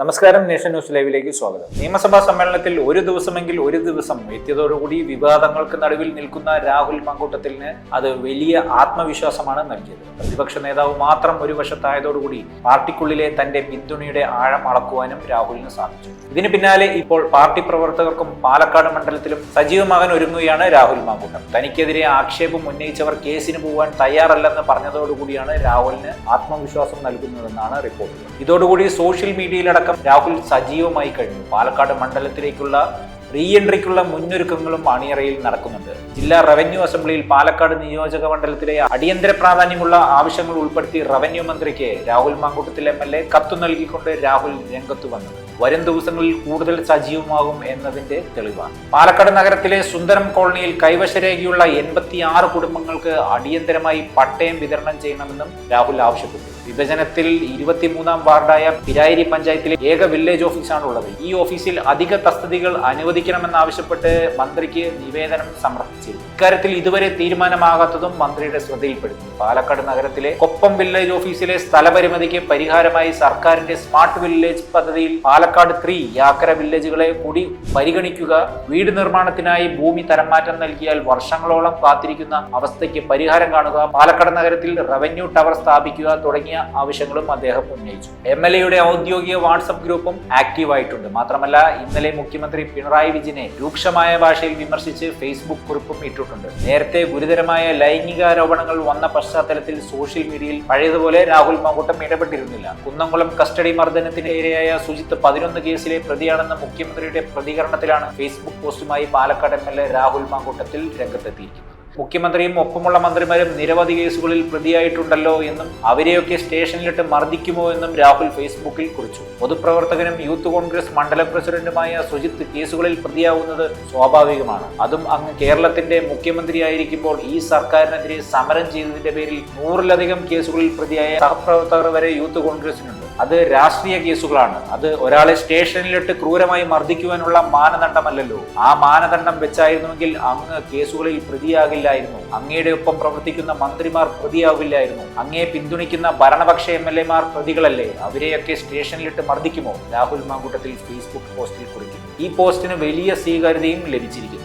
നമസ്കാരം nation news ലൈവിലേക്ക് സ്വാഗതം. നിയമസഭാ സമ്മേളനത്തിൽ ഒരു ദിവസമെങ്കിൽ ഒരു ദിവസം എത്തിയതോടുകൂടി വിവാദങ്ങൾക്ക് നടുവിൽ നിൽക്കുന്ന രാഹുൽ മങ്കൂട്ടത്തിന് അത് വലിയ ആത്മവിശ്വാസമാണ് നൽകിയത്. പ്രതിപക്ഷ നേതാവ് മാത്രം ഒരു വശത്തായതോടുകൂടി പാർട്ടിക്കുള്ളിലെ തന്റെ പിന്തുണയുടെ ആഴം അളക്കുവാനും രാഹുലിന് സാധിച്ചു. ഇതിന് പിന്നാലെ ഇപ്പോൾ പാർട്ടി പ്രവർത്തകർക്കും പാലക്കാട് മണ്ഡലത്തിലും സജീവമാകാൻ ഒരുങ്ങുകയാണ് രാഹുൽ മാങ്കൂട്ടം. തനിക്കെതിരെ ആക്ഷേപം ഉന്നയിച്ചവർ കേസിന് പോകാൻ തയ്യാറല്ലെന്ന് പറഞ്ഞതോടുകൂടിയാണ് രാഹുലിന് ആത്മവിശ്വാസം നൽകുന്നതെന്നാണ് റിപ്പോർട്ടുകൾ ഇതോടുകൂടി സോഷ്യൽ മീഡിയയിലടക്കം രാഹുൽ സജീവമായി കഴിഞ്ഞു. പാലക്കാട് മണ്ഡലത്തിലേക്കുള്ള റീ എൻട്രിക്കുള്ള മുന്നൊരുക്കങ്ങളും അണിയറയിൽ നടക്കുന്നുണ്ട്. ജില്ലാ റവന്യൂ അസംബ്ലിയിൽ പാലക്കാട് നിയോജക മണ്ഡലത്തിലെ അടിയന്തര പ്രാധാന്യമുള്ള ആവശ്യങ്ങൾ ഉൾപ്പെടുത്തി റവന്യൂ മന്ത്രിക്ക് Rahul Mamkootathil M L A കത്തു നൽകിക്കൊണ്ട് രാഹുൽ രംഗത്തു വന്നത് വരും ദിവസങ്ങളിൽ കൂടുതൽ സജീവമാകും എന്നതിന്റെ തെളിവാണ്. പാലക്കാട് നഗരത്തിലെ സുന്ദരം കോളനിയിൽ കൈവശരേഖയുള്ള എൺപത്തി ആറ് കുടുംബങ്ങൾക്ക് അടിയന്തരമായി പട്ടയം വിതരണം ചെയ്യണമെന്നും രാഹുൽ ആവശ്യപ്പെട്ടു. വിഭജനത്തിൽ ഇരുപത്തിമൂന്നാം വാർഡായ പിരായിരി പഞ്ചായത്തിലെ ഏക വില്ലേജ് ഓഫീസാണ് ഉള്ളത് ഈ ഓഫീസിൽ അധിക തസ്തികൾ അനുവദിക്കണമെന്നാവശ്യപ്പെട്ട് മന്ത്രിക്ക് നിവേദനം സമർപ്പിച്ചിരുന്നു. ഇക്കാര്യത്തിൽ ഇതുവരെ തീരുമാനമാകാത്തതും മന്ത്രിയുടെ ശ്രദ്ധയിൽപ്പെടുത്തി പാലക്കാട് നഗരത്തിലെ കൊപ്പം വില്ലേജ് ഓഫീസിലെ സ്ഥലപരിമിതിക്ക് പരിഹാരമായി സർക്കാരിന്റെ സ്മാർട്ട് വില്ലേജ് പദ്ധതിയിൽ പാലക്കാട് ത്രീ യാക്കര വില്ലേജുകളെ കൂടി പരിഗണിക്കുക. വീട് നിർമ്മാണത്തിനായി ഭൂമി തരംമാറ്റം നൽകിയാൽ വർഷങ്ങളോളം കാത്തിരിക്കുന്ന അവസ്ഥയ്ക്ക് പരിഹാരം കാണുക. പാലക്കാട് നഗരത്തിൽ റവന്യൂ ടവർ സ്ഥാപിക്കുക തുടങ്ങിയ ആവശ്യങ്ങളും അദ്ദേഹം ഉന്നയിച്ചു. എം എൽ എയുടെ ഔദ്യോഗിക വാട്സപ്പ് ഗ്രൂപ്പും ആക്റ്റീവ് ആയിട്ടുണ്ട്. മാത്രമല്ല ഇന്നലെ മുഖ്യമന്ത്രി പിണറായി വിജയനെ രൂക്ഷമായ ഭാഷയിൽ വിമർശിച്ച് ഫേസ്ബുക്ക് കുറിപ്പും ഇട്ടിട്ടുണ്ട്. നേരത്തെ ഗുരുതരമായ ലൈംഗികാരോപണങ്ങൾ വന്ന പശ്ചാത്തലത്തിൽ സോഷ്യൽ മീഡിയയിൽ പഴയതുപോലെ രാഹുൽ മാങ്കൂട്ടം ഇടപെട്ടിരുന്നില്ല. കുന്നംകുളം കസ്റ്റഡി മർദ്ദനത്തിനെതിരെയായ സുജിത്ത് പതിനൊന്ന് കേസിലെ പ്രതിയാണെന്ന മുഖ്യമന്ത്രിയുടെ പ്രതികരണത്തിലാണ് Facebook പോസ്റ്റുമായി Palakkad M L A Rahul Mamkootathil രംഗത്തെത്തിയിരിക്കുന്നത്. മുഖ്യമന്ത്രിയും ഒപ്പമുള്ള മന്ത്രിമാരും നിരവധി കേസുകളിൽ പ്രതിയായിട്ടുണ്ടല്ലോ എന്നും അവരെയൊക്കെ സ്റ്റേഷനിലിട്ട് മർദ്ദിക്കുമോ എന്നും രാഹുൽ ഫേസ്ബുക്കിൽ കുറിച്ചു. പൊതുപ്രവർത്തകനും യൂത്ത് കോൺഗ്രസ് മണ്ഡലം പ്രസിഡന്റുമായ സുജിത്ത് കേസുകളിൽ പ്രതിയാവുന്നത് സ്വാഭാവികമാണ്. അതും അങ്ങ് കേരളത്തിന്റെ മുഖ്യമന്ത്രിയായിരിക്കുമ്പോൾ ഈ സർക്കാരിനെതിരെ സമരം ചെയ്തതിന്റെ പേരിൽ നൂറിലധികം കേസുകളിൽ പ്രതിയായ സഹപ്രവർത്തകർ വരെ യൂത്ത് കോൺഗ്രസിനുണ്ട്. അത് രാഷ്ട്രീയ കേസുകളാണ്. അത് ഒരാളെ സ്റ്റേഷനിലിട്ട് ക്രൂരമായി മർദ്ദിക്കുവാനുള്ള മാനദണ്ഡമല്ലല്ലോ. ആ മാനദണ്ഡം വെച്ചായിരുന്നുവെങ്കിൽ അങ്ങ് കേസുകളിൽ പ്രതിയാകില്ലായിരുന്നു. അങ്ങയുടെ ഒപ്പം പ്രവർത്തിക്കുന്ന മന്ത്രിമാർ പ്രതിയാകില്ലായിരുന്നു അങ്ങയെ പിന്തുണയ്ക്കുന്ന ഭരണപക്ഷ എം എൽ എമാർ പ്രതികളല്ലേ? അവരെയൊക്കെ സ്റ്റേഷനിലിട്ട് മർദ്ദിക്കുമോ? രാഹുൽ മാങ്കൂട്ടത്തിൽ ഫേസ്ബുക്ക് പോസ്റ്റിൽ കുറിക്കും ഈ പോസ്റ്റിന് വലിയ സ്വീകാര്യതയും ലഭിച്ചിരിക്കുന്നു.